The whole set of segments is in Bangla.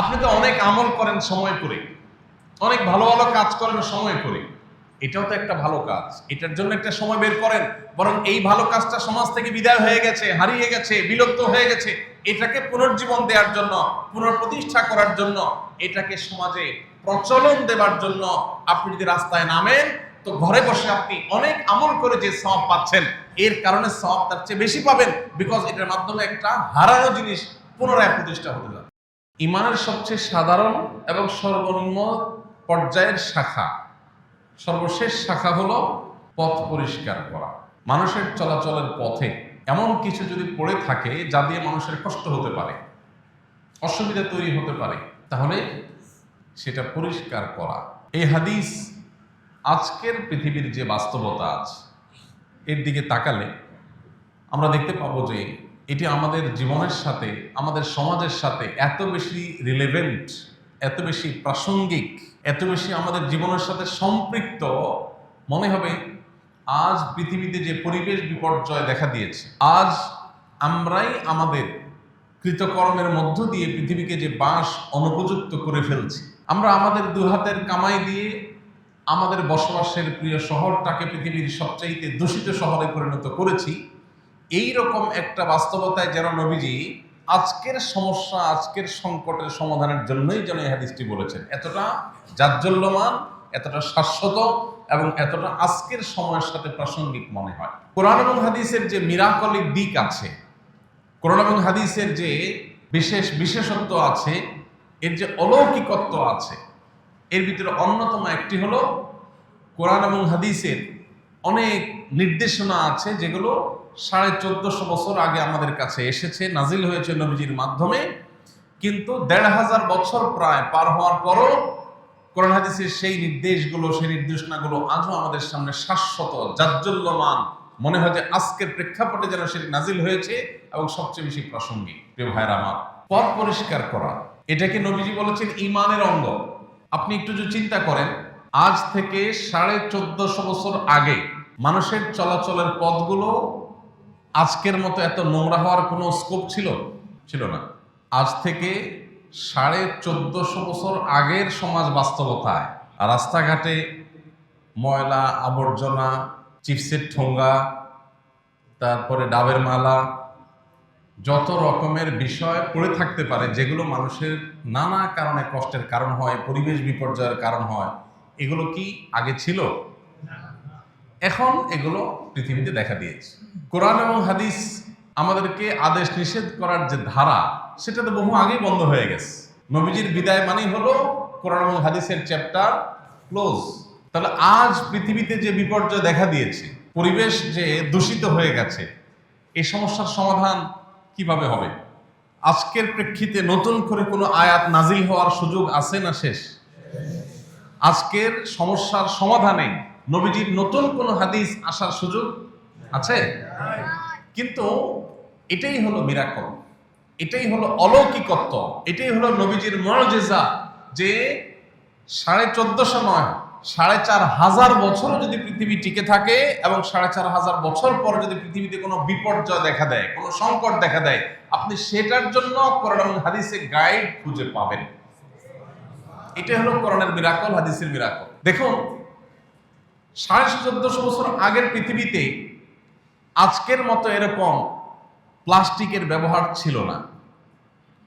আপনি তো অনেক আমল করেন সময় করে। অনেক ভালো ভালো কাজ করেন সময় করে। এটাও তো একটা ভালো কাজ। এটার জন্য একটা সময় বের করেন। বরং এই ভালো কাজটা সমাজ থেকে বিদায় হয়ে গেছে, হারিয়ে গেছে, বিলুপ্ত হয়ে গেছে, এটাকে পুনর্জীবন দেওয়ার জন্য, পুনঃপ্রতিষ্ঠা করার জন্য, এটাকে সমাজে প্রচলন দেওয়ার জন্য আপনি যদি রাস্তায় নামেন, তো ঘরে বসে আপনি অনেক আমল করে যে সব পাচ্ছেন, এর কারণে সব তার চেয়ে বেশি পাবেন বিকজ এটার মাধ্যমে একটা হারানো জিনিস পুনরায় প্রতিষ্ঠা হতে যাবে। ইমানের সবচেয়ে সাধারণ এবং সর্বনিম্ন পর্যায়ের শাখা। সর্বশেষ শাখা হলো পথ পরিষ্কার করা। মানুষের চলাচলের পথে এমন কিছু যদি পড়ে থাকে, যা দিয়ে মানুষের কষ্ট হতে পারে, অসুবিধা তৈরি হতে পারে, তাহলে সেটা পরিষ্কার করা। এই হাদিস আজকের পৃথিবীর যে বাস্তবতা আছে এর দিকে তাকালে আমরা দেখতে পাবো যে এটি আমাদের জীবনের সাথে, আমাদের সমাজের সাথে এত বেশি রিলেভেন্ট এত বেশি প্রাসঙ্গিক, এত বেশি আমাদের জীবনের সাথে সম্পৃক্ত। মনে হবে, আজ পৃথিবীতে যে পরিবেশ বিপর্যয় দেখা দিয়েছে, আজ আমরাই আমাদের কৃতকর্মের মধ্য দিয়ে পৃথিবীকে যে বাঁশ অনুপযুক্ত করে ফেলছি। আমরা আমাদের দু হাতের কামাই দিয়ে আমাদের বসবাসের প্রিয় শহরটাকে পৃথিবীর সবচাইতে দূষিত শহরে পরিণত করেছি। এই রকম একটা বাস্তবতায় যেন নবীজি আজকের সমস্যা, আজকের সংকটের সমাধানের জন্যই যেন এই হাদিসটি বলেছেন। এতটা জাজ্জল্যমান, এতটা শাশ্বত এবং এতটা আজকের সময়ের সাথে প্রাসঙ্গিক মনে হয়। কোরআন এবং হাদিসের যে মিরাকলিক দিক আছে, কোরআন এবং হাদিসের যে বিশেষ বিশেষত্ব আছে, এর যে অলৌকিকত্ব আছে, এর ভিতরে অন্যতম একটি হলো কোরআন এবং হাদিসের অনেক নির্দেশনা আছে যেগুলো সাড়ে চোদ্দশো বছর আগে আমাদের কাছে এসেছে, নাজিল হয়েছে নবীজির মাধ্যমে। কিন্তু দেড় হাজার বছর প্রায় পার হওয়ার পরও কোরআন হাদিসের সেই নির্দেশগুলো, সেই নির্দেশনাগুলো আজও আমাদের সামনে শাশ্বত, জাজ্জল্যমান। মনে হয় যে আজকের প্রেক্ষাপটে যেন সেটি নাজিল হয়েছে এবং সবচেয়ে বেশি প্রাসঙ্গিক। প্রিয় ভাইয়ের আমার, পথ পরিষ্কার করা এটাকে নবীজি বলেছেন ইমানের অঙ্গ? আপনি একটু যদি চিন্তা করেন, আজ থেকে সাড়ে চোদ্দশো বছর আগে মানুষের চলাচলের পথগুলো আজকের মতো এত নোংরা হওয়ার কোনো স্কোপ ছিল? ছিল না। আজ থেকে সাড়ে চোদ্দশো বছর আগের সমাজ বাস্তবতায় রাস্তাঘাটে ময়লা, আবর্জনা, চিপসের ঠোঙ্গা, তারপরে ডাবের মালা, যত রকমের বিষয় পড়ে থাকতে পারে, যেগুলো মানুষের নানা কারণে কষ্টের কারণ হয়, পরিবেশ বিপর্যয়ের কারণ হয়, এগুলো কি আগে ছিল? এখন এগুলো পৃথিবীতে দেখা দিয়েছে। কোরআন এবং হাদিস আমাদেরকে আদেশ নিষেধ করার যে ধারা, সেটা তো বহু আগেই বন্ধ হয়ে গেছে। নবীজির বিদায় মানেই হলো কোরআন এবং হাদিসের চ্যাপ্টার ক্লোজ তাহলে আজ পৃথিবীতে যে বিপর্যয় দেখা দিয়েছে, পরিবেশ যে দূষিত হয়ে গেছে এই সমস্যার সমাধান কীভাবে হবে? আজকের প্রেক্ষিতে নতুন করে কোনো আয়াত নাজিল হওয়ার সুযোগ আছে না শেষ? আজকের সমস্যার সমাধানে নবীজির নতুন কোনো হাদিস আসার সুযোগ আছে? কিন্তু এটাই হলো মিরাকল এটাই হলো অলৌকিকত্ব এটাই হলো নবীজির মরজেজা যে সাড়ে চোদ্দশো নয় সাড়ে চার হাজার বছর যদি পৃথিবী টিকে থাকে এবং সাড়ে চার হাজার বছর পর যদি পৃথিবীতে কোনো বিপর্যয় দেখা দেয় কোনো সংকট দেখা দেয় আপনি সেটার জন্য কোরআন এবং হাদিসে গাইড খুঁজে পাবেন। এটা হলো কোরআনের মিরাকল হাদিসের মিরাকল দেখুন সাড়ে চোদ্দশো বছর আগের পৃথিবীতে আজকের মতো এরকম প্লাস্টিকের ব্যবহার ছিল না।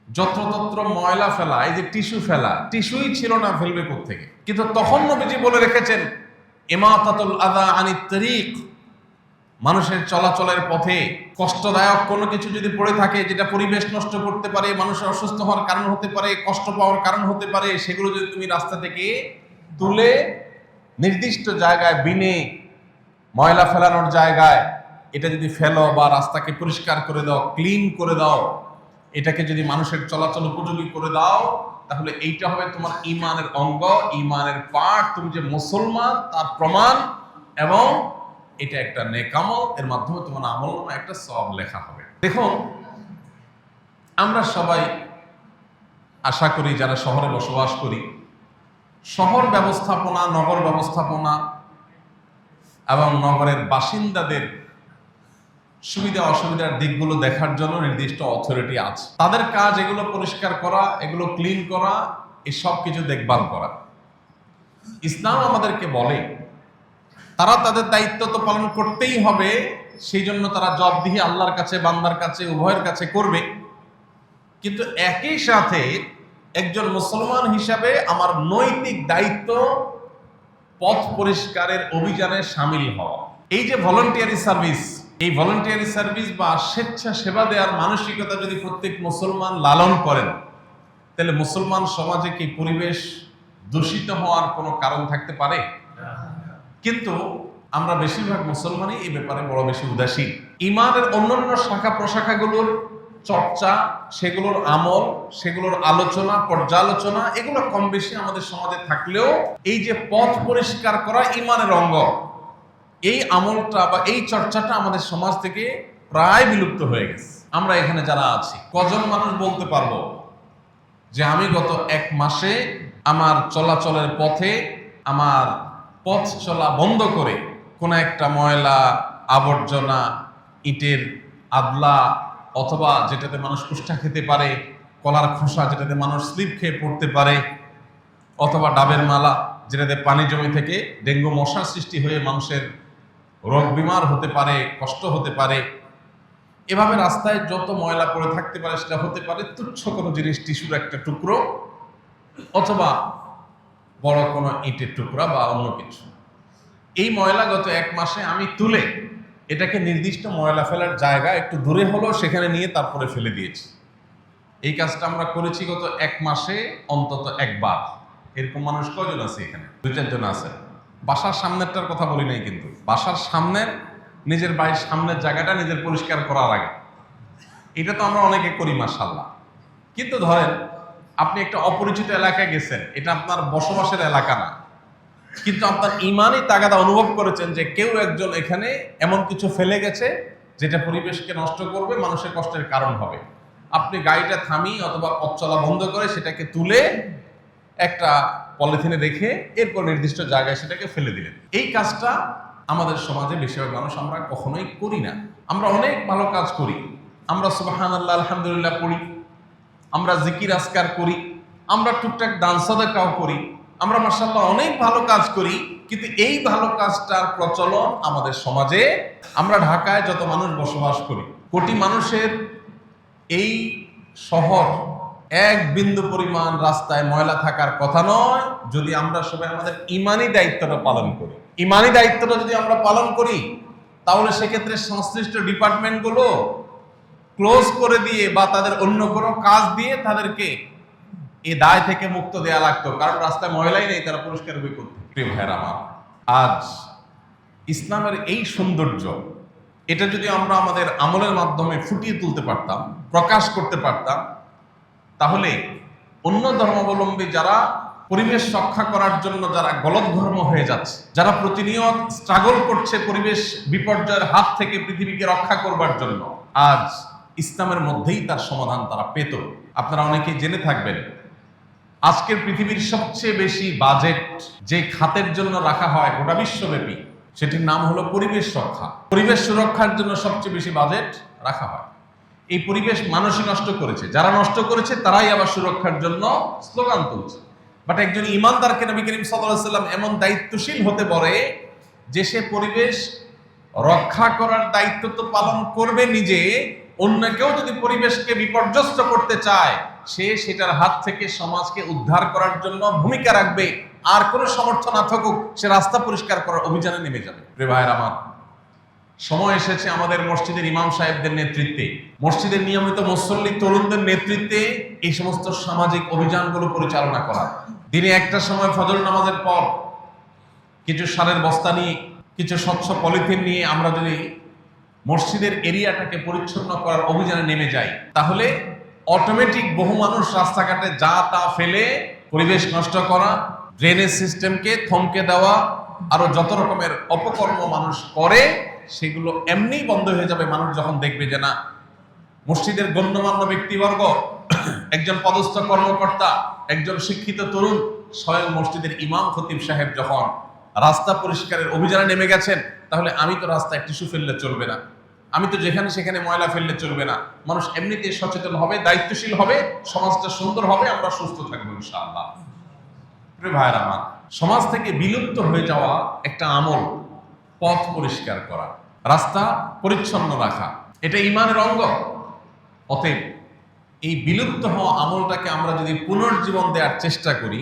যত্রতত্র ময়লা ফেলা, এই যে টিস্যু ফেলা, টিস্যুই ছিল না, ফেলবে থেকে কিন্তু তখন নবীজি বলে রেখেছেন এমাতাতুল আদা আনি তরিক মানুষের চলাচলের পথে কষ্টদায়ক কোনো কিছু যদি পড়ে থাকে, যেটা পরিবেশ নষ্ট করতে পারে মানুষের অসুস্থ হওয়ার কারণ হতে পারে, কষ্ট পাওয়ার কারণ হতে পারে, সেগুলো যদি তুমি রাস্তা থেকে তুলে নির্দিষ্ট জায়গায় বিনে ময়লা ফেলানোর জায়গায় এটা যদি ফেলো বা রাস্তাকে পরিষ্কার করে দাও, ক্লিন করে দাও, এটাকে যদি মানুষের চলাচল উপযোগী করে দাও, তাহলে এইটা হবে তোমার ইমানের অঙ্গ, ইমানের পাঠ। তুমি যে মুসলমান, তার প্রমাণ এবং এটা একটা নেকামল। এর মাধ্যমে তোমার আমল একটা সব লেখা হবে। দেখুন, আমরা সবাই আশা করি, যারা শহরে বসবাস করি শহর ব্যবস্থাপনা, নগর ব্যবস্থাপনা এবং নগরের বাসিন্দাদের সুবিধা অসুবিধার দিকগুলো দেখার জন্য নির্দিষ্ট অথরিটি আছে। তাদের কাজ এগুলো পরিষ্কার করা, এগুলো ক্লিন করা এই সব কিছু দেখভাল করা। ইসলাম আমাদেরকে বলে, তারা তাদের দায়িত্ব তো পালন করতেই হবে, সেই জন্য তারা জবদিহি আল্লাহর কাছে, বান্দার কাছে, উভয়ের কাছে করবে। কিন্তু একই সাথে একজন মুসলমান হিসাবে আমার নৈতিক দায়িত্ব পথ পরিষ্কারের অভিযানে সামিল হওয়া। এই যে ভলান্টিয়ারি সার্ভিস এই ভলান্টিয়ারি সার্ভিস বা স্বেচ্ছা সেবা দেওয়ার মানসিকতা যদি প্রত্যেক মুসলমান লালন করেন, তাহলে মুসলমান সমাজে কি পরিবেশ দূষিত হওয়ার কোনো কারণ থাকতে পারে? কিন্তু আমরা বেশিরভাগ মুসলমানই এই ব্যাপারে বড় বেশি উদাসীন। ইমানের অন্যান্য শাখা প্রশাখাগুলোর চর্চা, সেগুলোর আমল, সেগুলোর আলোচনা, পর্যালোচনা, এগুলো কম বেশি আমাদের সমাজে থাকলেও এই যে পথ পরিষ্কার করা ইমানের অঙ্গ, এই আমলটা বা এই চর্চাটা আমাদের সমাজ থেকে প্রায় বিলুপ্ত হয়ে গেছে। আমরা এখানে যারা আছি, কজন মানুষ বলতে পারব যে আমি গত এক মাসে আমার চলাচলের পথে, আমার পথ চলা বন্ধ করে কোনো একটা ময়লা, আবর্জনা, ইটের আদলা অথবা যেটাতে মানুষ কুষ্ঠা খেতে পারে, কলার খোসা যেটাতে মানুষ স্লিপ খেয়ে পড়তে পারে, অথবা ডাবের মালা যেটাতে পানি জমি থেকে ডেঙ্গু মশার সৃষ্টি হয়ে মানুষের রোগ বিমার হতে পারে, কষ্ট হতে পারে, এভাবে রাস্তায় যত ময়লা পড়ে থাকতে পারে সেটা হতে পারে, তুচ্ছ কোনো জিনিস, টিস্যুর একটা টুকরো, অথবা বড় কোনো ইটের টুকরা বা অন্য কিছু। এই ময়লা গত এক মাসে আমি তুলে এটাকে নির্দিষ্ট ময়লা ফেলার জায়গা একটু দূরে হলো, সেখানে নিয়ে তারপরে ফেলে দিয়েছি। এই কাজটা আমরা করেছি গত এক মাসে, অন্তত একবার। এরকম মানুষ কজন আছে এখানে? দু চারজন আছে। বাসার সামনেরটার কথা বলি নাই কিন্তু। বাসার সামনের, নিজের বাড়ির সামনের জায়গাটা নিজের পরিষ্কার করার আগে। এটা তো আমরা অনেকে করি মাসাল্লাহ কিন্তু ধরেন, আপনি একটা অপরিচিত এলাকায় গেছেন। এটা আপনার বসবাসের এলাকা না। কিন্তু আপনার ইমানই তাগাদা অনুভব করেছেন যে কেউ একজন এখানে এমন কিছু ফেলে গেছে যেটা পরিবেশকে নষ্ট করবে, মানুষের কষ্টের কারণ হবে। আপনি গাড়িটা থামিয়ে অথবা পথ চলা বন্ধ করে সেটাকে তুলে একটা পলিথিনে রেখে এরপর নির্দিষ্ট জায়গায় সেটাকে ফেলে দিলেন। এই কাজটা আমাদের সমাজে বেশিরভাগ মানুষ আমরা কখনোই করি না। আমরা অনেক ভালো কাজ করি। আমরা সুবাহান আল্লাহ আলহামদুলিল্লাহ পড়ি আমরা জিকির আসকার করি। আমরা টুকটাক দান সাদাকাও করি। আমরা মার্শাল্লাহ অনেক ভালো কাজ করি, কিন্তু এই ভালো কাজটার প্রচলন আমাদের সমাজে, আমরা ঢাকায় যত মানুষ বসবাস করি, কোটি মানুষের এই শহর এক বিন্দু পরিমাণ রাস্তায় ময়লা থাকার কথা নয়, যদি আমরা সবাই আমাদের ইমানি দায়িত্বটা পালন করি। ইমানি দায়িত্বটা যদি আমরা পালন করি, তাহলে সেক্ষেত্রে সংশ্লিষ্ট ডিপার্টমেন্টগুলো ক্লোজ করে দিয়ে বা তাদের অন্য কোনো কাজ দিয়ে তাদেরকে এই দায় থেকে মুক্ত দেয়া লাগতো, কারণ রাস্তায় ময়লাই নেই, তারা পরিষ্কার বই করতে। প্রিয় ভাইয়ের আমার, আজ ইসলামের এই সৌন্দর্য, এটা যদি আমরা আমাদের আমলের মাধ্যমে ফুটিয়ে তুলতে পারতাম, প্রকাশ করতে পারতাম, তাহলে অন্য ধর্মাবলম্বী যারা পরিবেশ রক্ষা করার জন্য যারা গলত ধর্ম হয়ে যাচ্ছে, যারা প্রতিনিয়ত স্ট্রাগল করছে পরিবেশ বিপর্যয়ের হাত থেকে পৃথিবীকে রক্ষা করবার জন্য, আজ ইসলামের মধ্যেই তার সমাধান তারা পেত। আপনারা অনেকেই জেনে থাকবেন আজকের পৃথিবীর সবচেয়ে বেশি বাজেট যে খাতের জন্য রাখা হয় গোটা বিশ্বব্যাপী, সেটির নাম হলো পরিবেশ রক্ষা। পরিবেশ সুরক্ষার জন্য সবচেয়ে বেশি বাজেট রাখা হয়। এই পরিবেশ মানুষই নষ্ট করেছে। যারা নষ্ট করেছে, তারাই আবার সুরক্ষার জন্য স্লোগান তুলছে। বাট একজন ইমানদারকে নবী করিম সাল্লাম এমন দায়িত্বশীল হতে পারে যে সে পরিবেশ রক্ষা করার দায়িত্ব তো পালন করবে নিজে। অন্য কেউ যদি পরিবেশকে বিপর্যস্ত করতে চায় সে সেটার হাত থেকে সমাজকে উদ্ধার করার জন্য ভূমিকা রাখবে। আর কোনো সমর্থ না থাকুক, সে রাস্তা পরিষ্কার করার অভিযানে নেমে যাবে। রে ভাইয়ের আমার, সময় এসেছে আমাদের মসজিদের ইমাম সাহেবদের নেতৃত্বে। মসজিদের নিয়মিত মুসল্লি তরুণদের নেতৃত্বে এই সমস্ত সামাজিক অভিযানগুলো পরিচালনা করা। দিনে একটা সময় ফজর নামাজের পর কিছু সারের বস্তা নিয়ে, কিছু স্বচ্ছ পলিথিন নিয়ে আমরা যদি মসজিদের এরিয়াটাকে পরিচ্ছন্ন করার অভিযানে নেমে যাই, তাহলে অটোমেটিক বহু মানুষ রাস্তাঘাটে যা তা ফেলে পরিবেশ নষ্ট করা ড্রেনেজ সিস্টেমকে থমকে দেওয়া, আরও যত রকমের অপকর্ম মানুষ করে, সেগুলো এমনি বন্ধ হয়ে যাবে। মানুষ যখন দেখবে যে না, মসজিদের গণ্যমান্য ব্যক্তিবর্গ, একজন পদস্থ কর্মকর্তা, একজন শিক্ষিত তরুণ, স্বয়ং মসজিদের ইমাম খতিব সাহেব যখন রাস্তা পরিষ্কারের অভিযানে নেমে গেছেন, তাহলে আমি তো রাস্তায় টিস্যু ফেললে চলবে না। আমি তো যেখানে সেখানে ময়লা ফেললে চলবে না। মানুষ এমনিতে সচেতন হবে, দায়িত্বশীল হবে, সমাজটা সুন্দর হবে, আমরা সুস্থ থাকব ইনশাআল্লাহ। ভাইয়ের আমার, সমাজ থেকে বিলুপ্ত হয়ে যাওয়া একটা আমল, পথ পরিষ্কার করা, রাস্তা পরিচ্ছন্ন রাখা, এটা ইমানের অঙ্গ। অতএব এই বিলুপ্ত হওয়া আমলটাকে আমরা যদি পুনর্জীবন দেওয়ার চেষ্টা করি,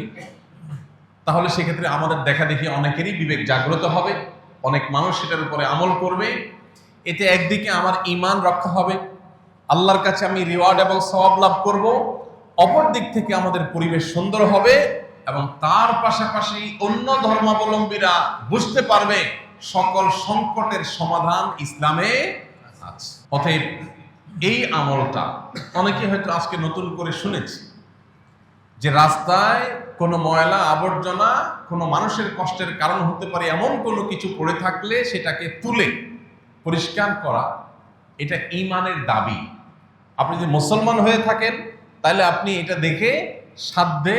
তাহলে সেক্ষেত্রে আমাদের দেখা দেখি অনেকেরই বিবেক জাগ্রত হবে, অনেক মানুষ সেটার উপরে আমল করবে এতে একদিকে আমার ইমান রক্ষা হবে, আল্লাহর কাছে আমি রিওয়ার্ড এবং সওয়াব লাভ করব, অপর দিক থেকে আমাদের পরিবেশ সুন্দর হবে এবং তার পাশাপাশি অন্য ধর্মাবলম্বীরা বুঝতে পারবে সকল সংকটের সমাধান ইসলামে আছে। অতএব এই আমলটা অনেকে হয়তো আজকে নতুন করে শুনেছি যে রাস্তায় কোনো ময়লা আবর্জনা, কোনো মানুষের কষ্টের কারণ হতে পারে এমন কোনো কিছু পড়ে থাকলে সেটাকে তুলে পরিষ্কার করা, এটা ইমানের দাবি। আপনি যদি মুসলমান হয়ে থাকেন, তাহলে আপনি এটা দেখে সাধ্যে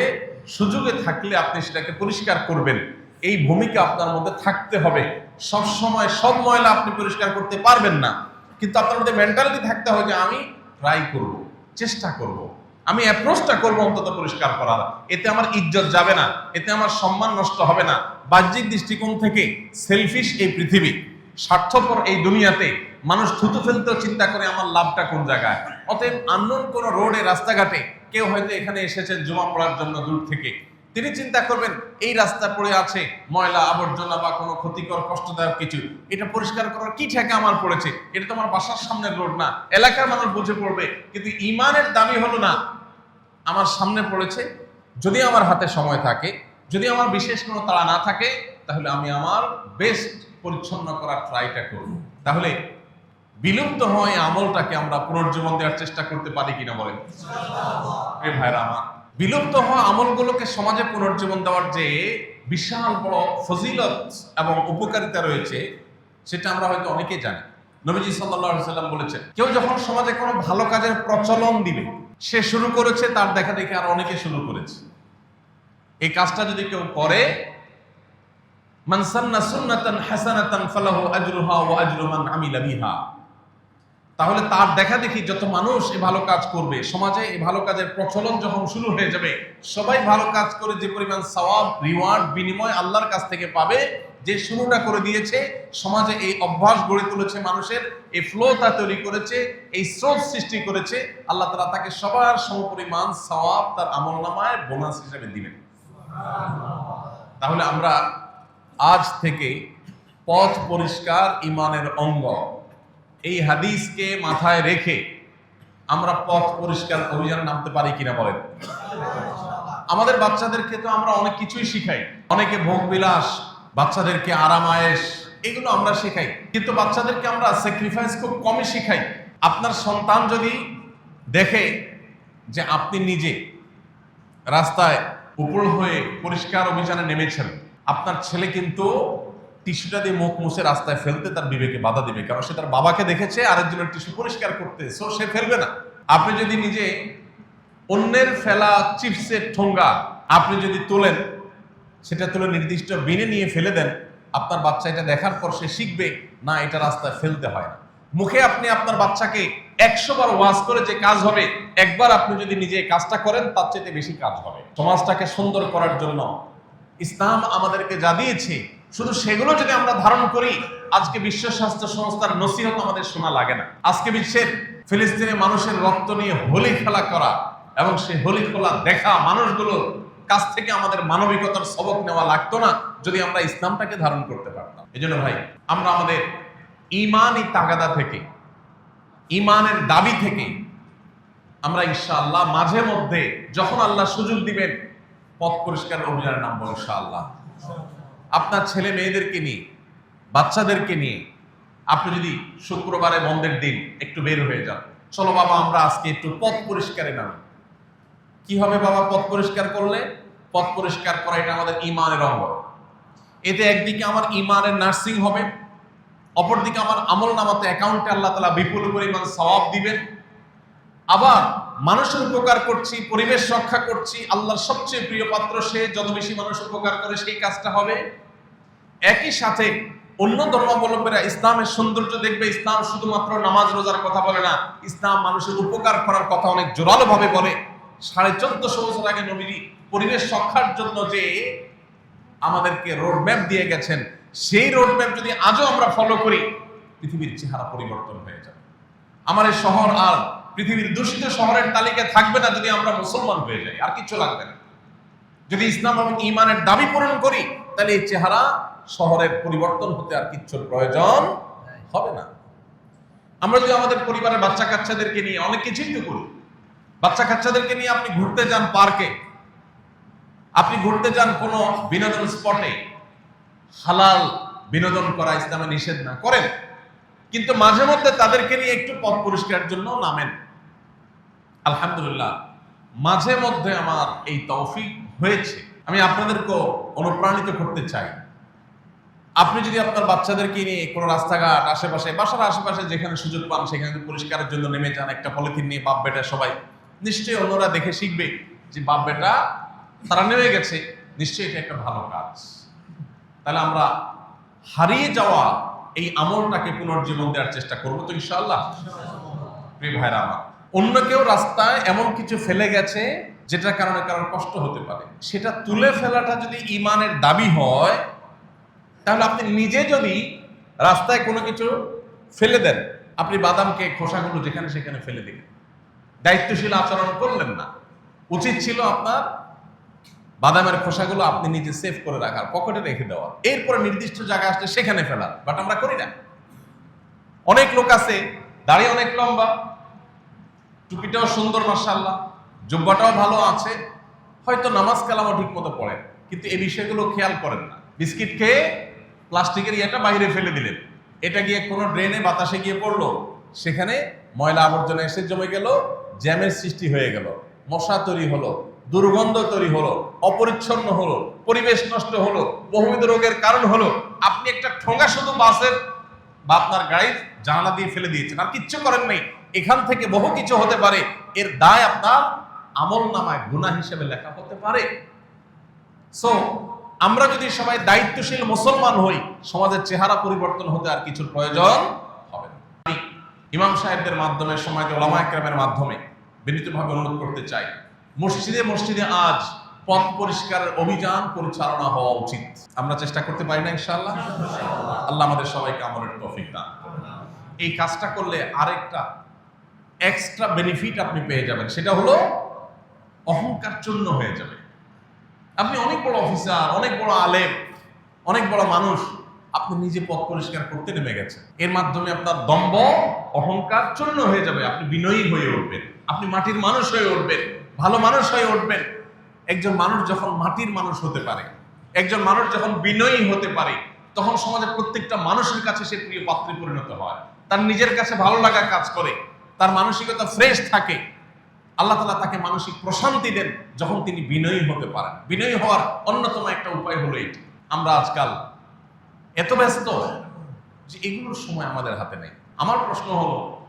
সুযোগে থাকলে আপনি সেটাকে পরিষ্কার করবেন। এই ভূমিকা আপনার মধ্যে থাকতে হবে। সব সময় সব ময়লা আপনি পরিষ্কার করতে পারবেন না। কিন্তু আপনার মধ্যে মেন্টালিটি থাকতে হবে যে আমি ট্রাই করব, চেষ্টা করব। আমি অ্যাপ্রোচটা করব অন্তত পরিষ্কার করার। এতে আমার ইজ্জত যাবে না, এতে আমার সম্মান নষ্ট হবে না। বাহ্যিক দৃষ্টিকোণ থেকে সেলফিশ এই পৃথিবী। স্বার্থপর এই দুনিয়াতে মানুষ থুতু ফেলতেও চিন্তা করে আমার লাভটা কোন জায়গায়? অতএব আননোন কোন রোডে রাস্তাঘাটে কেউ হয়তো এখানে এসেছেন জমা পড়ার জন্য দূর থেকে। তিনি চিন্তা করবেন, এই রাস্তা পড়ে আছে ময়লা আবর্জনা বা কোনো ক্ষতিকর, কষ্টদায়ক কিছু। এটা পরিষ্কার করার কি ঠেকা আমার পড়েছে? এটা তো আমার বাসার সামনের রোড না। এলাকার মানুষ বুঝে পড়বে, কিন্তু ইমানের দামি হলো না। আমার সামনে পড়েছে, যদি আমার হাতে সময় থাকে, যদি আমার বিশেষ কোনো তাড়া না থাকে, তাহলে আমি আমার বেস্ট পরিচ্ছন্ন করার ট্রাইটা করব। তাহলে বিলুপ্ত এই আমলটাকে আমরা পুনর্জীবন দেওয়ার চেষ্টা করতে পারি কিনা বলেন? ভাইরা আমার, বিলুপ্ত হওয়া আমলগুলোকে সমাজে পুনর্জীবন দেওয়ার যে বিশাল বড় ফজিলত এবং উপকারিতা রয়েছে, সেটা আমরা হয়তো অনেকেই জানি। নবীজি আলাইহি সাল্লাম বলেছেন, কেউ যখন সমাজে কোনো ভালো কাজের প্রচলন দিবে, সে শুরু করেছে তার দেখা দেখে আর অনেকে শুরু করেছে। এই কাজটা যদি কেউ করে মান সান্না সুন্নাতান হাসানাতান ফালাহু আজরুহা ওয়া আজরু তাহলে তার দেখা দেখি যত মানুষ এই ভালো কাজ করবে, সমাজে এই ভালো কাজের প্রচলন যখন শুরু হয়ে যাবে, সবাই ভালো কাজ করে যে পরিমাণ সওয়াব, রিওয়ার্ড, বিনিময় আল্লাহর কাছ থেকে পাবে, যে শুরুটা করে দিয়েছে, সমাজে এই অভ্যাস গড়ে তুলেছে মানুষের এই ফ্লোটা তৈরি করেছে, এই স্রোত সৃষ্টি করেছে, আল্লাহ তারা তাকে সবার সমপরিমাণ সওয়াব তার আমল নামায় বোনাস হিসেবে দিবেন। তাহলে আমরা আজ থেকে পথ পরিষ্কার ইমানের অঙ্গ। এই হাদিসকে মাথায় রেখে আমরা পথ পরিষ্কার অভিযানে নামতে পারি কিনা বলেন। আমাদের বাচ্চাদেরকে তো আমরা অনেক কিছুই শিখাই। অনেকে ভোগ বিলাস, বাচ্চাদেরকে আরাম আয়েস এগুলো আমরা শেখাই। কিন্তু বাচ্চাদেরকে আমরা স্যাক্রিফাইস খুব কমই শিখাই। আপনার সন্তান যদি দেখে যে আপনি নিজে রাস্তায় উপর হয়ে পরিষ্কার অভিযানে নেমেছেন আপনার ছেলে কিন্তু টিস্যুটা দিয়ে মুখ মুছে রাস্তায় ফেলতে তার বিবেকে বাধা দিবে, কারণ সে তার বাবাকে দেখেছে, আরেকজনের টিস্যু পরিষ্কার করতে সো সে ফেলবে না। আপনি যদি নিজে অন্যের ফেলা চিপসের ঠোঙ্গা আপনি যদি তোলেন, সেটা তুলে নির্দিষ্ট বিনে নিয়ে ফেলে দেন, আপনার বাচ্চা এটা দেখার পর সে শিখবে, না, এটা রাস্তায় ফেলতে হয় না। মুখে আপনি আপনার বাচ্চাকে একশো বার ওয়াজ করে যে কাজ হবে, একবার আপনি যদি নিজে কাজটা করেন, তার চেয়ে বেশি কাজ হবে। সমাজটাকে সুন্দর করার জন্য ইসলাম আমাদেরকে যা দিয়েছে, শুধু সেগুলো যদি আমরা ধারণ করি, আজকে বিশ্ব স্বাস্থ্য সংস্থার নসিহত আমাদের শোনা লাগে না। আজকে বিশ্বের ফিলিস্তিনের মানুষের রক্ত নিয়ে হোলি খেলা করা এবং সেই হোলি খেলা দেখা মানুষগুলোর কাছ থেকে আমাদের মানবিকতার সবক নেওয়া লাগতো না, যদি আমরা ইসলামটাকে ধারণ করতে পারতাম। এই জন্য ভাই, আমরা আমাদের ইমানই তাগাদা থেকে, ইমানের দাবি থেকে আমরা ইনশাআল্লাহ মাঝে মধ্যে যখন আল্লাহ সুযোগ দিবেন পথ পরিষ্কার অভিযানের নাম বলো ইনশাআল্লাহ। আপনার ছেলে মেয়েদেরকে নিয়ে, বাচ্চাদেরকে নিয়ে আপনি যদি শুক্রবারে বন্ধের দিন একটু বের হয়ে যান, চলো বাবা আমরা আজকে একটু পথ পরিষ্কারে নামি। কি হবে বাবা পথ পরিষ্কার করলে? পথ পরিষ্কার করা এটা আমাদের ইমানের অঙ্গ। এতে একদিকে আমার ইমানের নার্সিং হবে, অপরদিকে আমার আমল নামাতে অ্যাকাউন্টে আল্লাহ তালা বিপুল পরিমাণ সওয়াব দিবেন। আবার মানুষের উপকার করছি, পরিবেশ রক্ষা করছি, আল্লাহর সবচেয়ে প্রিয় পাত্র সে, যত বেশি মানুষ উপকার করে সেই কাজটা হবে। একই সাথে অন্য ধর্মাবলম্বীরা ইসলামের সৌন্দর্য দেখবে, ইসলাম শুধুমাত্র নামাজ, রোজার কথা বলে না, ইসলাম মানুষের উপকার করার কথা অনেক জোরালো ভাবে বলে। সাড়ে চোদ্দশো বছর আগে নবীজি পরিবেশ রক্ষার জন্য যে আমাদেরকে রোডম্যাপ দিয়ে গেছেন, সেই রোডম্যাপ যদি আজও আমরা ফলো করি, পৃথিবীর চেহারা পরিবর্তন হয়ে যাবে। আমার এই শহর আর পৃথিবীর দূষিত শহরের তালিকায় থাকবে না যদি আমরা মুসলমান হয়ে যাই, আর কিছু লাগবে না। যদি ইসলাম এবং ইমানের দাবি পূরণ করি, তাহলে এই চেহারা শহরের পরিবর্তন হতে আর কিচ্ছুর প্রয়োজন হবে না। আমরা যদি আমাদের পরিবারের বাচ্চা কাচ্চাদেরকে নিয়ে অনেক কিছুই তো করি, বাচ্চা কাচ্চাদেরকে নিয়ে আপনি ঘুরতে যান পার্কে, আপনি ঘুরতে যান কোনো বিনোদন স্পটে, হালাল বিনোদন করা ইসলামে নিষেধ না করেন, কিন্তু মাঝে মধ্যে তাদেরকে নিয়ে একটু পথ পরিষ্কারের জন্য নামেন। আলহামদুলিল্লাহ, মাঝে মধ্যে আমার এই তৌফিক হয়েছে। আমি আপনাদেরকেও অনুপ্রাণিত করতে চাই। আপনি যদি আপনার বাচ্চাদেরকে নিয়ে কোনো রাস্তাঘাট, আশেপাশে, বাসার আশেপাশে যেখানে সুযোগ পান, সেখানে পরিষ্কারের জন্য নেমে যান, একটা পলিথিন নিয়ে বাপ বেটা সবাই, নিশ্চয়ই অন্যরা দেখে শিখবে যে বাপ বেটা তারা নেমে গেছে। নিশ্চয়ই এটা একটা ভালো কাজ। তাহলে আমরা হারিয়ে যাওয়া এই আমলটাকে পুনর্জীবন দেওয়ার চেষ্টা করব তো ইনশাআল্লাহ? প্রিয় ভাইরা আমার অন্য কেউ রাস্তায় এমন কিছু ফেলে গেছে যেটার কারণে কারোর কষ্ট হতে পারে। সেটা তুলে ফেলাটা যদি ইমানের দাবি হয়, তাহলে আপনি নিজে যদি রাস্তায় কোনো কিছু ফেলে দেন, আপনি বাদামকে, খোসাগুলো যেখানে সেখানে ফেলে দিলেন। দায়িত্বশীল আচরণ করলেন না। উচিত ছিল আপনার বাদামের খোসাগুলো আপনি নিজে সেভ করে রাখার, পকেটে রেখে দেওয়া। এরপরে নির্দিষ্ট জায়গায় আসলে সেখানে ফেলার, বাট আমরা করি না। অনেক লোক আছে, দাড়ি অনেক লম্বা টুপিটাও সুন্দর মার্শাল্লাহ জুব্বাটাও ভালো আছে। হয়তো নামাজ কালামও ঠিক মতো পড়ে। কিন্তু এই বিষয়গুলো খেয়াল করেন না। বিস্কিট খেয়ে প্লাস্টিকের ইয়েটা বাইরে ফেলে দিলেন। এটা গিয়ে কোনো ড্রেনে বাতাসে গিয়ে পড়ল। সেখানে ময়লা আবর্জনা এসে জমে গেল, জ্যামের সৃষ্টি হয়ে গেল। মশা তৈরি হলো, দুর্গন্ধ তৈরি হলো, অপরিচ্ছন্ন হলো, পরিবেশ নষ্ট হলো, বহুবিধ রোগের কারণ হলো। আপনি একটা ঠোঙা শুধু বাসের বা আপনার গাড়ির জানালা দিয়ে ফেলে দিয়েছেন। আর কিচ্ছু করেন নাই। এখান থেকে বহু কিছু হতে পারে। এর দায় আপনার আমল নামায় গুণা হিসেবে লেখা হতে পারে। সো আমরা যদি সবাই দায়িত্বশীল মুসলমান হই, সমাজের চেহারা পরিবর্তন হতে আর কিছুর প্রয়োজন হবে ইমাম সাহেবদের মাধ্যমে সময় ওলামা একরামের মাধ্যমে বিনীতভাবে অনুরোধ করতে চাই, মসজিদে মসজিদে আজ পথ পরিষ্কারের অভিযান পরিচালনা হওয়া উচিত। আমরা চেষ্টা করতে পারি না, ইনশাআল্লাহ? আল্লাহ আমাদের সবাইকে আমলের তৌফিক দান। এই কাজটা করলে আরেকটা এক্সট্রা বেনিফিট আপনি পেয়ে যাবেন। সেটা হলো অহংকার চূর্ণ হয়ে যাবে। আপনি অনেক বড় অফিসার অনেক বড় আলেম, অনেক বড় মানুষ, আপনি নিজে পথ পরিষ্কার করতে নেমে গেছেন। এর মাধ্যমে আপনার দম্ভ অহংকার চূর্ণ হয়ে যাবে। আপনি বিনয়ী হয়ে উঠবেন। আপনি মাটির মানুষ হয়ে উঠবেন। ভালো মানুষ হয়ে উঠবেন। একজন মানুষ যখন মাটির মানুষ হতে পারে, একজন মানুষ যখন বিনয়ী হতে পারে, তখন সমাজের প্রত্যেকটা মানুষের কাছে সে প্রিয় পাত্রে পরিণত হয়। তার নিজের কাছে ভালো লাগা কাজ করে। তার মানসিকতা ফ্রেশ থাকে। আল্লাহ তালা তাকে মানসিক প্রশান্তি দেন যখন তিনি বিনয়ী হতে পারেন। বিনয়ী হওয়ার অন্যতম একটা উপায় হলো এটি আমরা আজকাল এত ব্যস্ত যে এগুলোর সময় আমাদের হাতে নেই। আমার প্রশ্ন হলো,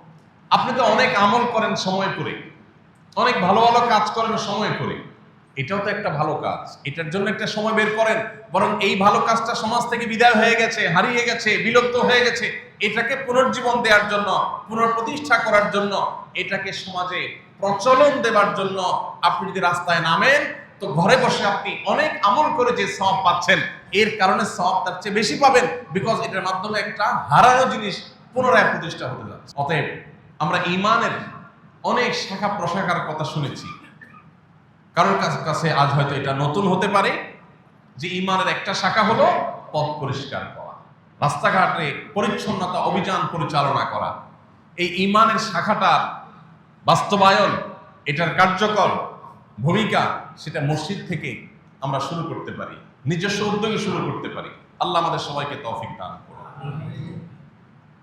আপনি তো অনেক আমল করেন সময় করে, অনেক ভালো ভালো কাজ করেন সময় করে। এটাও তো একটা ভালো কাজ। এটার জন্য একটা সময় বের করেন। বরং এই ভালো কাজটা সমাজ থেকে বিদায় হয়ে গেছে, হারিয়ে গেছে, বিলুপ্ত হয়ে গেছে। এটাকে পুনর্জীবন দেওয়ার জন্য, পুনঃপ্রতিষ্ঠা করার জন্য, এটাকে সমাজে প্রচলন দেবার জন্য আপনি যদি রাস্তায় নামেন, তো ঘরে বসে আপনি অনেক আমল করে যে সব পাচ্ছেন, এর কারণে সব তার চেয়ে বেশি পাবেন বিকজ এটার মাধ্যমে একটা হারানো জিনিস পুনরায় প্রতিষ্ঠা হতে যাচ্ছে। অতএব আমরা ইমানের অনেক শাখা প্রশাখার কথা শুনেছি। কারোর কাছে আজ হয়তো এটা নতুন হতে পারে যে ইমানের একটা শাখা হলো পথ পরিষ্কার করা। রাস্তাঘাটে পরিচ্ছন্নতা অভিযান পরিচালনা করা। এই ইমানের শাখাটা বাস্তবায়ন, এটার কার্যকর ভূমিকা সেটা মসজিদ থেকে আমরা শুরু করতে পারি, নিজস্ব উদ্যোগে শুরু করতে পারি। আল্লাহ আমাদের সবাইকে তৌফিক দান করুন।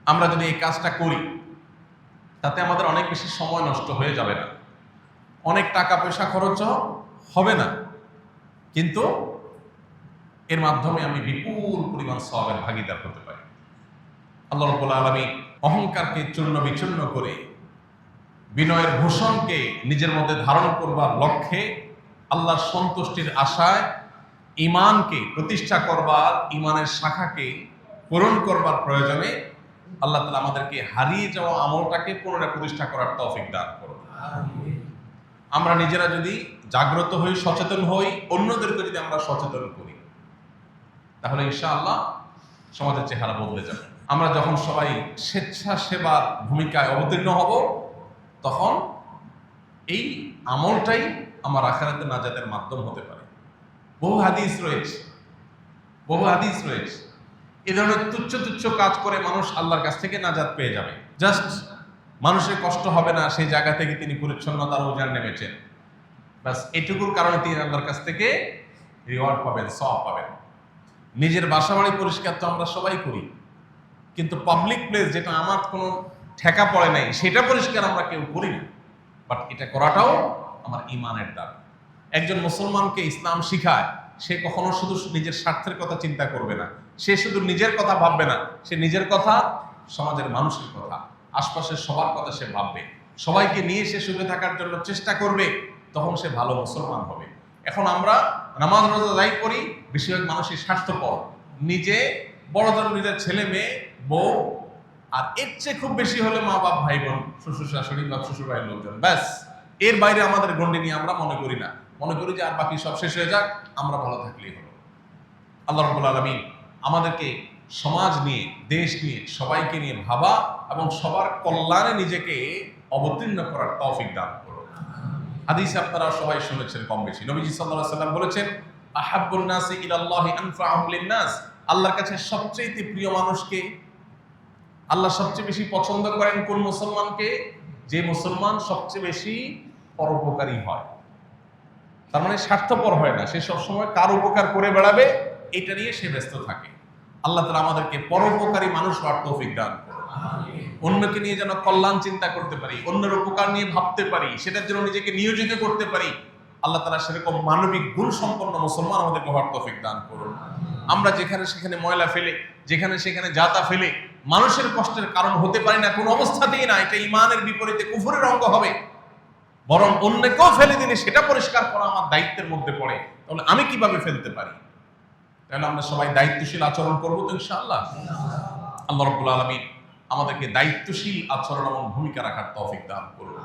আমরা যদি এই কাজটা করি, তাতে আমাদের অনেক বেশি সময় নষ্ট হয়ে যাবে না। অনেক টাকা পয়সা খরচ হবে না। কিন্তু এর মাধ্যমে আমি বিপুল পরিমাণ সবের ভাগিদার হতে পারি। আল্লাহ রব্বুল আলমী অহংকারকে চূর্ণ বিচূর্ণ করে বিনয়ের ভূষণকে নিজের মধ্যে ধারণ করবার লক্ষ্যে আল্লাহর সন্তুষ্টির আশায় ইমানকে প্রতিষ্ঠা করবার ইমানের শাখাকে পূরণ করবার প্রয়োজনে আল্লাহ তালা আমাদেরকে হারিয়ে যাওয়া আমলটাকে পুনরায় প্রতিষ্ঠা করার তৌফিক দান করুন। আমরা নিজেরা যদি জাগ্রত হই সচেতন হই অন্যদেরকে যদি আমরা সচেতন করি তাহলে ইনশাআল্লাহ সমাজের চেহারা বদলে যাবে। আমরা যখন সবাই স্বেচ্ছাসেবার ভূমিকায় অবতীর্ণ হব, তখন এই আমলটাই আমার আখারাতে নাজাতের মাধ্যম হতে পারে। বহু হাদিস রয়েছে, বহু হাদিস রয়েছে। এ ধরনের তুচ্ছ তুচ্ছ কাজ করে মানুষ আল্লাহর কাছ থেকে নাজাত পেয়ে যাবে। জাস্ট মানুষের কষ্ট হবে না, সেই জায়গা থেকে তিনি পরিচ্ছন্নতার অভিযান নেমেছেন। বাস এটুকুর কারণে তিনি আল্লাহর কাছ থেকে রিওয়ার্ড পাবেন সব পাবেন। নিজের বাসা বাড়ি পরিষ্কার তো আমরা সবাই করি। কিন্তু পাবলিক প্লেস যেটা আমার কোনো ঠেকা পড়ে নাই, সেটা পরিষ্কার আমরা কেউ করি না। বাট এটা করাটাও আমার ইমানের দাবি। একজন মুসলমানকে ইসলাম শিখায়, সে কখনো শুধু নিজের স্বার্থের কথা চিন্তা করবে না। সে শুধু নিজের কথা ভাববে না, সে নিজের কথা সমাজের মানুষের কথা, আশপাশের সবার কথা সে ভাববে। সবাইকে নিয়ে সে সুখে থাকার জন্য চেষ্টা করবে, তখন সে ভালো মুসলমান হবে। এখন আমরা নামাজ রোজা যাই করি, বেশিরভাগ মানুষের স্বার্থপর। নিজে বড় ধরনের নিজের ছেলে মেয়ে, বউ, আর এর চেয়ে খুব বেশি হলে মা বাপ, ভাই বোন, শ্বশুর শাশুড়ি বা শ্বশুর ভাইয়ের লোকজন। ব্যাস, এর বাইরে আমাদের গন্ডি নিয়ে আমরা মনে করি না। মনে করি যে আর বাকি সব শেষ হয়ে যাক, আমরা ভালো থাকলেই হলো। আল্লাহ রব্বুল আলমিন আমাদেরকে সমাজ নিয়ে, দেশ নিয়ে, সবাইকে নিয়ে ভাবা এবং সবার কল্যাণে নিজেকে অবতীর্ণ করার তৌফিক দান হাদিস আপনারা সবাই শুনেছেন কম বেশি। নবীজি সাল্লাম বলেছেন আল্লাহর কাছে সবচেয়ে প্রিয় মানুষকে আল্লাহ সবচেয়ে বেশি পছন্দ করেন কোন মুসলমানকে? যে মুসলমান সবচেয়ে বেশি পরোপকারী হয়। তার মানে স্বার্থপর হয় না। সে সবসময় কার উপকার করে বেড়াবে, এটা নিয়ে সে ব্যস্ত থাকে। আল্লাহ তালা আমাদেরকে পরোপকারী মানুষ হওয়ার তৌফিক দান। অন্যকে নিয়ে যেন কল্যাণ চিন্তা করতে পারি, অন্যের উপকার নিয়ে ভাবতে পারি, সেটার জন্য নিজেকে নিয়োজিত করতে পারি, আল্লাহ তালা সেরকম মানবিক গুণ সম্পন্ন মুসলমান আমাদেরকে হওয়ার তৌফিক দান করুন। আমরা যেখানে সেখানে ময়লা ফেলে, যেখানে সেখানে জাতা ফেলে, মানুষের কষ্টের কারণ হতে পারি না, কোনো অবস্থাতেই না, এটা ইমানের বিপরীতে কুফুরের অঙ্গ হবে। বরং অন্যকেও ফেলে দিলে সেটা পরিষ্কার করা আমার দায়িত্বের মধ্যে পড়ে, তাহলে আমি কীভাবে ফেলতে পারি? তাহলে আমরা সবাই দায়িত্বশীল আচরণ করব তো ইনশাআল্লাহ। আল্লাহ রব্বুল আলমী আমাদেরকে দায়িত্বশীল আচরণ এবং ভূমিকা রাখার তৌফিক দান করুন।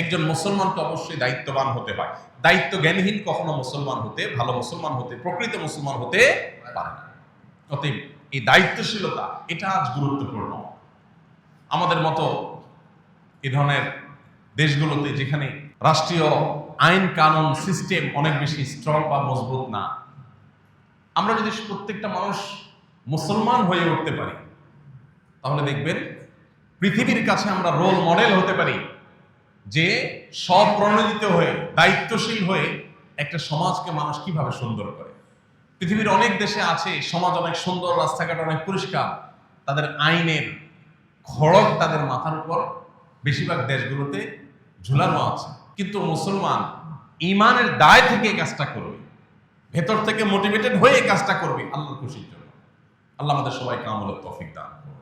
একজন মুসলমানকে অবশ্যই দায়িত্ববান হতে হয়। দায়িত্ব জ্ঞানহীন কখনো মুসলমান হতে, ভালো মুসলমান হতে, প্রকৃত মুসলমান হতে পারে না। অতএব এই দায়িত্বশীলতা, এটা আজ গুরুত্বপূর্ণ। আমাদের মতো এ ধরনের দেশগুলোতে যেখানে রাষ্ট্রীয় আইন কানুন সিস্টেম অনেক বেশি স্ট্রং বা মজবুত না, আমরা যদি প্রত্যেকটা মানুষ মুসলমান হয়ে উঠতে পারি তাহলে দেখবেন পৃথিবীর কাছে আমরা রোল মডেল হতে পারি যে স্বপ্রণোদিত হয়ে, দায়িত্বশীল হয়ে একটা সমাজকে মানুষ কীভাবে সুন্দর করে। পৃথিবীর অনেক দেশে আছে, সমাজ অনেক সুন্দর, রাস্তাঘাট অনেক পরিষ্কার, তাদের আইনের খড়ক তাদের মাথার উপর, বেশিরভাগ দেশগুলোতে ঝুলানো আছে। কিন্তু মুসলমান ইমানের দায় থেকে কাজটা করবে। ভেতর থেকে মোটিভেটেড হয়ে কাজটা করবে আল্লাহ খুশির জন্য। আল্লাহ আমাদের সবাইকে আমলের তৌফিক দান করুন।